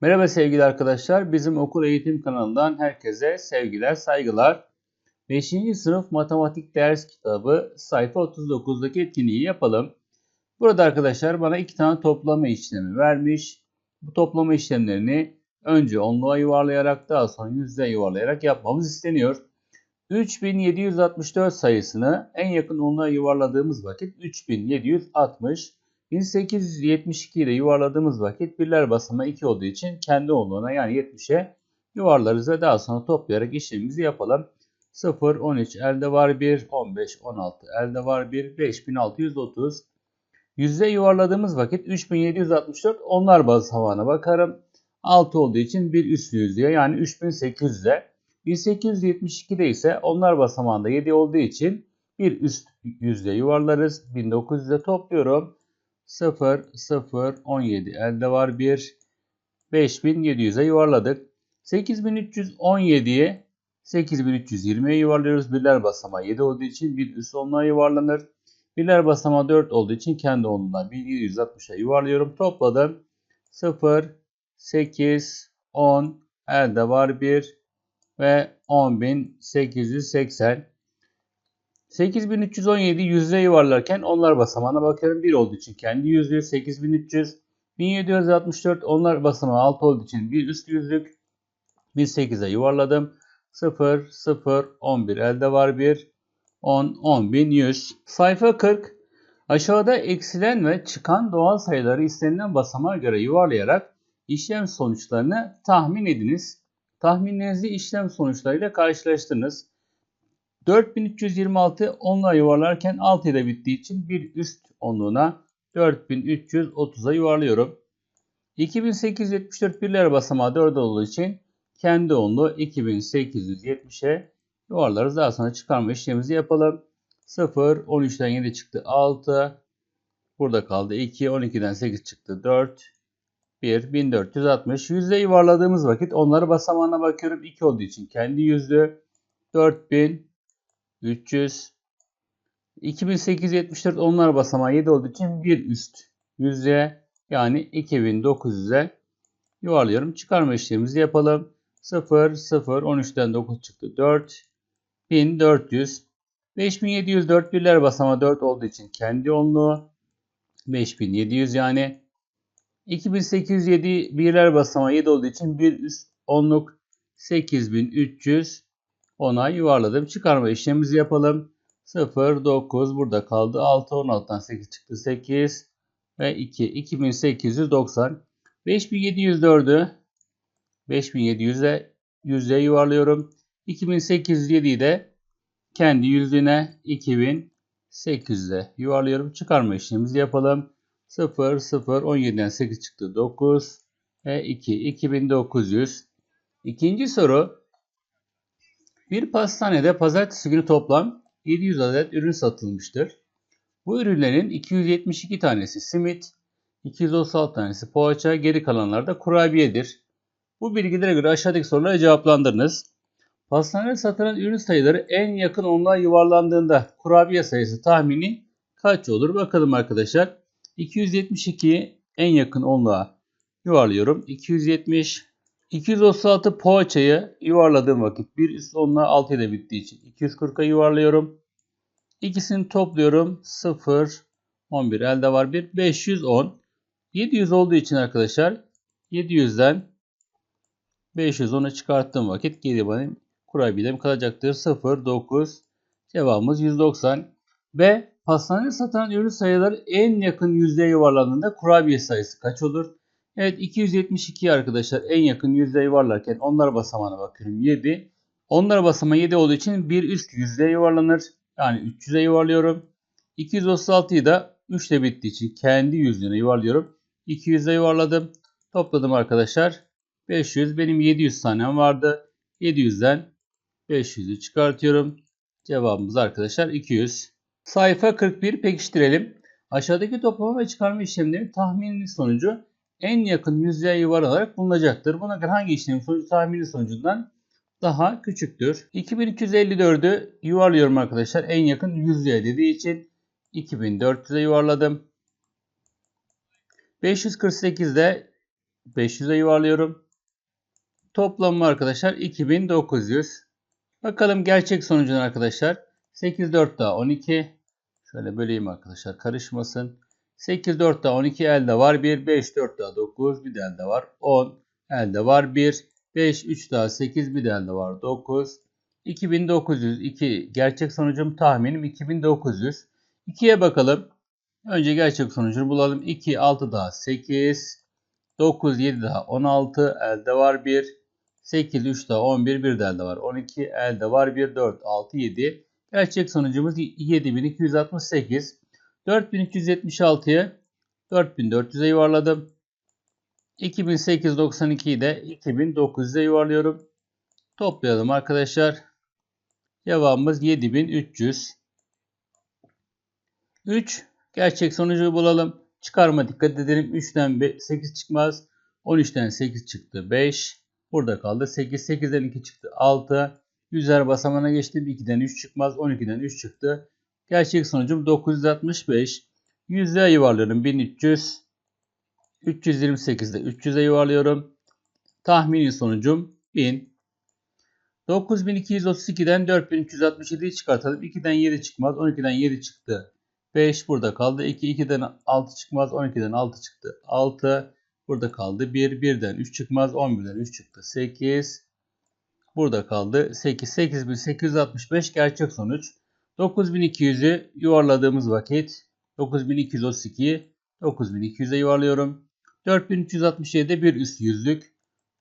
Merhaba sevgili arkadaşlar. Bizim okul eğitim kanalından herkese sevgiler, saygılar. 5. sınıf matematik ders kitabı sayfa 39'daki etkinliği yapalım. Burada arkadaşlar bana iki tane toplama işlemi vermiş. Bu toplama işlemlerini önce onluğa yuvarlayarak daha sonra yüzde yuvarlayarak yapmamız isteniyor. 3764 sayısını en yakın onluğa yuvarladığımız vakit 3760 1872 ile yuvarladığımız vakit birler basamağı 2 olduğu için kendi onluğuna yani 70'e yuvarlarız ve daha sonra toplayarak işlemimizi yapalım. 0, 13 elde var 1, 15, 16 elde var 1, 5630. Yüzde yuvarladığımız vakit 3764 onlar basamağına bakarım. 6 olduğu için bir üst yüzlüğe yani 3800'e. 1872'de ise onlar basamağında 7 olduğu için bir üst yüzde yuvarlarız. 1900'e topluyorum. 0, 0, 17 elde var 1. 5700'e yuvarladık. 8317'ye 8320'ye yuvarlıyoruz. Birler basamağı 7 olduğu için bir üst onluğa yuvarlanır. Birler basamağı 4 olduğu için kendi onluğuna 1760'a yuvarlıyorum. Topladım. 0, 8, 10 elde var 1 ve 10.880. 8317 yüzde yuvarlarken onlar basamağına bakıyorum. 1 olduğu için kendi yüzlüğü 8300. 1764 onlar basamağı 6 olduğu için bir üst yüzlük. 18'e yuvarladım. 0, 0, 11 elde var 1. 10, 10.100. Sayfa 40. Aşağıda eksilen ve çıkan doğal sayıları istenilen basamağa göre yuvarlayarak işlem sonuçlarını tahmin ediniz. Tahminlerinizi işlem sonuçlarıyla karşılaştırınız. 4326 onla yuvarlarken 6 ile bittiği için bir üst onluğuna 4330'a yuvarlıyorum. 2874 birler basamağı 4 olduğu için kendi onluğu 2870'e yuvarlarız. Daha sonra çıkarma işlemimizi yapalım. 0, 13'ten 7 çıktı 6. Burada kaldı 2, 12'den 8 çıktı 4. 1, 1460. Yüzde yuvarladığımız vakit onları basamağına bakıyorum. 2 olduğu için kendi yüzde 4000 300 2874 onlar basamağı 7 olduğu için bir üst yüzde yani 2900'e yuvarlıyorum. Çıkarma işlemimizi yapalım. 0 0 13'ten 9 çıktı 4 1400 5704 birler basamağı 4 olduğu için kendi onluğu 5700 yani. 2807 birler basamağı 7 olduğu için bir üst onluk. 8300 10'a yuvarladım. Çıkarma işlemimizi yapalım. 0, 9 burada kaldı. 6, 16'dan 8 çıktı. 8 ve 2. 2890. 5704'ü 5700'e yüzde yuvarlıyorum. 2807'yi de kendi yüzlüğüne 2800'e yuvarlıyorum. Çıkarma işlemimizi yapalım. 0, 0, 17'den 8 çıktı. 9 ve 2. 2900. İkinci soru bir pastanede pazartesi günü toplam 700 adet ürün satılmıştır. Bu ürünlerin 272 tanesi simit, 236 tanesi poğaça, geri kalanlar da kurabiyedir. Bu bilgilere göre aşağıdaki soruları cevaplandırınız. Pastanede satılan ürün sayıları en yakın onluğa yuvarlandığında kurabiye sayısı tahmini kaç olur? Bakalım arkadaşlar. 272'yi en yakın onluğa yuvarlıyorum. 270 236 poğaçayı yuvarladığım vakit bir üst onunla 6 ile bittiği için 240'a yuvarlıyorum. İkisini topluyorum. 0, 11 elde var 1, 510. 700 olduğu için arkadaşlar 700'den 510'u çıkarttığım vakit geri benim kurabiyem kalacaktır. 0, 9 cevabımız 190. B. Pastanede satılan ürün sayıları en yakın yüzdeye yuvarlandığında kurabiye sayısı kaç olur? Evet 272 arkadaşlar en yakın yüzde yuvarlarken onlar basamağına bakıyorum 7. Onlar basamağı 7 olduğu için bir üst yüzde yuvarlanır. Yani 300'e yuvarlıyorum. 236'yı da 3 ile bittiği için kendi yüzlüğüne yuvarlıyorum. 200'e yuvarladım. Topladım arkadaşlar. 500 benim 700 tanem vardı. 700'den 500'ü çıkartıyorum. Cevabımız arkadaşlar 200. Sayfa 41 pekiştirelim. Aşağıdaki toplama ve çıkarma işlemlerinin tahmini sonucu en yakın yüzeye yuvarlanarak bulunacaktır. Buna göre hangi işlemin sonucu tahmini sonucundan daha küçüktür. 2254'ü yuvarlıyorum arkadaşlar. En yakın yüzeye dediği için 2400'e yuvarladım. 548'de 500'e yuvarlıyorum. Toplamı arkadaşlar 2900. Bakalım gerçek sonucuna arkadaşlar. 8 4 daha 12. Şöyle böleyim arkadaşlar karışmasın. 8 4 daha 12 elde var 1. 5 4 daha 9 bir de elde var 10. Elde var 1. 5 3 daha 8 bir de elde var 9. 2902 gerçek sonucum tahminim 2900. 2'ye bakalım. Önce gerçek sonucunu bulalım. 2 6 daha 8. 9 7 daha 16 elde var 1. 8 3 daha 11 bir de elde var 12 elde var 1 4 6 7. Gerçek sonucumuz 7268. 4376'yı 4400'e yuvarladım. 2892'yi de 2900'e yuvarlıyorum. Toplayalım arkadaşlar. Cevabımız 7300. 3. Gerçek sonucu bulalım. Çıkarma dikkat edelim. 3'ten 8 çıkmaz. 13'ten 8 çıktı. 5. Burada kaldı. 8. 8'den 2 çıktı. 6. Yüzer basamağına geçtim. 2'den 3 çıkmaz. 12'den 3 çıktı. Gerçek sonucum 965. Yüzeye yuvarlıyorum. 1300. 328'de 300'e yuvarlıyorum. Tahmini sonucum 1000. 9232'den 4367'yi çıkartalım. 2'den 7 çıkmaz. 12'den 7 çıktı. 5 burada kaldı. 2 2'den 6 çıkmaz. 12'den 6 çıktı. 6 burada kaldı. 1 1'den 3 çıkmaz. 11'den 3 çıktı. 8 burada kaldı. 8 8865 gerçek sonuç. 9200'ü yuvarladığımız vakit 9232'yi 9200'e yuvarlıyorum. 4367'de bir üst yüzlük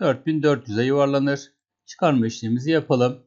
4400'e yuvarlanır. Çıkarma işlemimizi yapalım.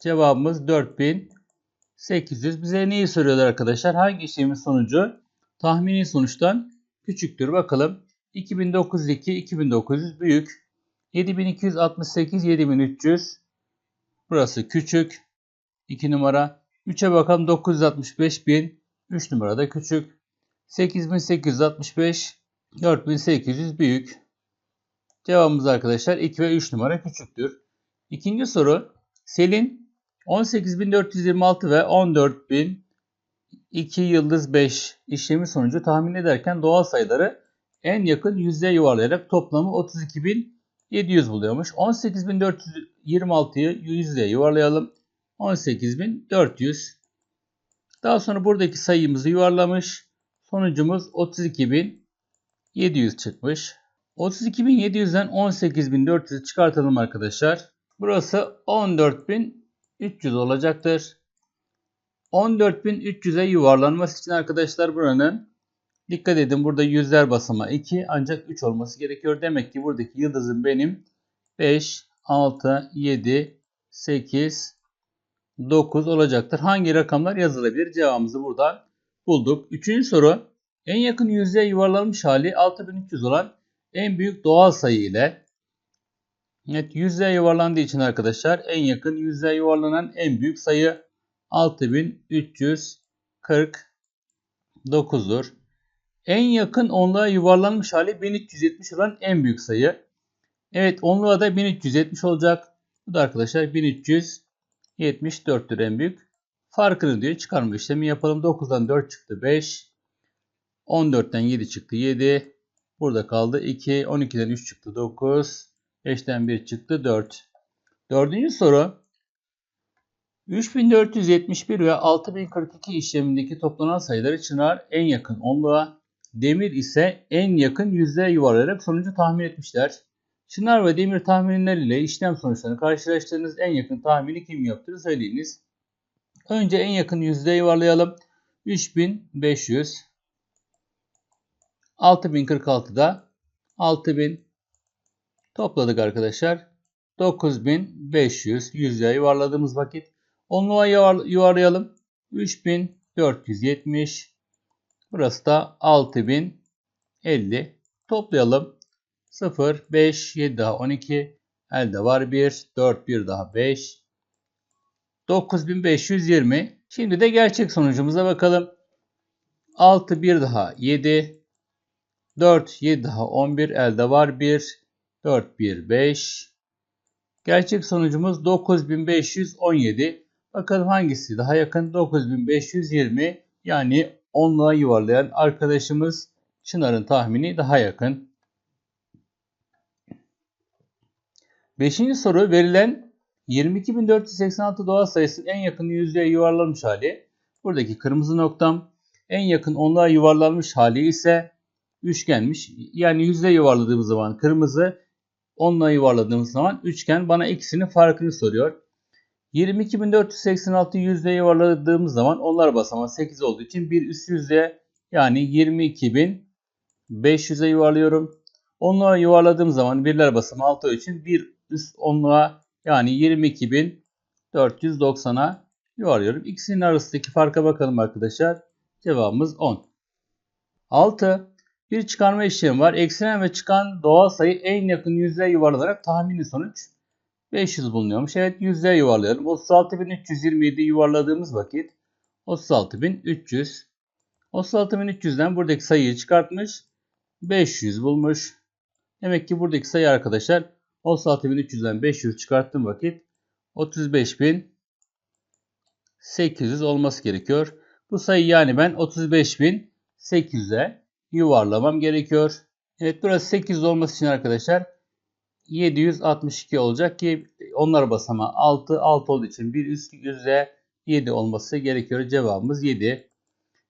Cevabımız 4800. Bize neyi soruyorlar arkadaşlar? Hangi işlemin sonucu tahmini sonuçtan küçüktür? Bakalım. 2902 2900 büyük. 7268 7300 burası küçük. 2 numara. 3'e bakalım 965 bin. 3 numarada küçük. 8865 4800 büyük. Cevabımız arkadaşlar 2 ve 3 numara küçüktür. İkinci soru. Selin 18426 ve 14000 2 yıldız 5 işlemi sonucu tahmin ederken doğal sayıları en yakın yüzdeye yuvarlayarak toplamı 32700 buluyormuş. 18426'yı yüzdeye yuvarlayalım. 18400. Daha sonra buradaki sayımızı yuvarlamış. Sonucumuz 32700 çıkmış. 32.700'den 18.400'ü çıkartalım arkadaşlar. Burası 14.300 olacaktır. 14.300'e yuvarlanması için arkadaşlar buranın dikkat edin burada yüzler basamağı 2 ancak 3 olması gerekiyor. Demek ki buradaki yıldızım benim 5, 6, 7, 8, 9 olacaktır. Hangi rakamlar yazılabilir? Cevabımızı buradan bulduk. Üçüncü soru. En yakın yüzeye yuvarlanmış hali 6300 olan en büyük doğal sayı ile Evet yüzeye yuvarlandığı için arkadaşlar en yakın yüzeye yuvarlanan en büyük sayı 6349'dur. En yakın onluğa yuvarlanmış hali 1370 olan en büyük sayı. Evet onluğa da 1370 olacak. Bu da arkadaşlar 1374'tür en büyük. Farkını diyor çıkarma işlemi yapalım. 9'dan 4 çıktı 5. 14'ten 7 çıktı 7. Burada kaldı 2. 12'den 3 çıktı 9. 5'ten 1 çıktı 4. Dördüncü soru. 3471 ve 6042 işlemindeki toplanan sayıları Çınar en yakın onluğa, Demir ise en yakın yüzeye yuvarlayarak sonucu tahmin etmişler. Çınar ve Demir tahminleriyle işlem sonuçlarını karşılaştırdığınız en yakın tahmini kim yaptığını söyleyiniz. Önce en yakın yüzdeye yuvarlayalım. 3500 6046'da 6000 topladık arkadaşlar. 9500 yüzeye yuvarladığımız vakit onluğa yuvarlayalım. 3470 burası da 6050 toplayalım. 0 5 7 daha 12 elde var 1 4 1 daha 5 9520 şimdi de gerçek sonucumuza bakalım. 6 1 daha 7 4, 7 daha 11 elde var 1. 4, 1, 5. Gerçek sonucumuz 9517. Bakalım hangisi daha yakın? 9520 yani 10'luğa yuvarlayan arkadaşımız Çınar'ın tahmini daha yakın. Beşinci soru verilen 22.486 doğal sayısının en yakın yüzlüğe yuvarlanmış hali. Buradaki kırmızı noktam en yakın onluğa yuvarlanmış hali ise üçgenmiş. Yani yüzde yuvarladığımız zaman kırmızı, onluğa yuvarladığımız zaman üçgen bana ikisinin farkını soruyor. 22.486 yüzde yuvarladığımız zaman onlar basamağı 8 olduğu için bir üst yüzde yani 22.500'e yuvarlıyorum. Onluğa yuvarladığım zaman birler basamağı 6 için bir onluğa yani 22.490'a yuvarlıyorum. İkisinin arasındaki farka bakalım arkadaşlar. Cevabımız 10. 6. Bir çıkarma işlemi var. Eksilen ve çıkan doğal sayı en yakın yüzeye yuvarlanarak tahmini sonuç 500 bulunuyormuş. Evet yüzeye yuvarlayalım. 36.327 yuvarladığımız vakit 36.300 36.300'den buradaki sayıyı çıkartmış. 500 bulmuş. Demek ki buradaki sayı arkadaşlar 36.300'den 500 çıkarttığım vakit 35.800 olması gerekiyor. Bu sayı yani ben 35.800'e yuvarlamam gerekiyor. Evet burası 800 olması için arkadaşlar 762 olacak ki onlar basamağı 6 6 olduğu için bir üst yüzde 7 olması gerekiyor. Cevabımız 7.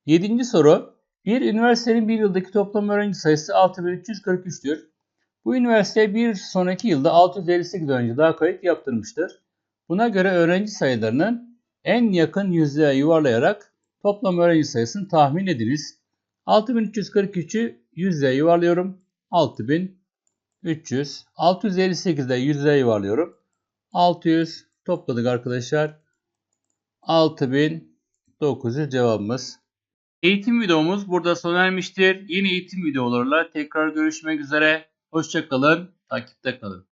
7. soru. Bir üniversitenin bir yıldaki toplam öğrenci sayısı 6343'tür. Bu üniversite bir sonraki yılda 658 öğrenci daha kayıt yaptırmıştır. Buna göre öğrenci sayılarının en yakın yüzlüğe yuvarlayarak toplam öğrenci sayısını tahmin ediniz. 6343'ü yüzlüğe yuvarlıyorum. 6300. 658'de yüzlüğe yuvarlıyorum. 600 topladık arkadaşlar. 6900 cevabımız. Eğitim videomuz burada sona ermiştir. Yeni eğitim videolarıyla tekrar görüşmek üzere. Hoşçakalın. Takipte kalın.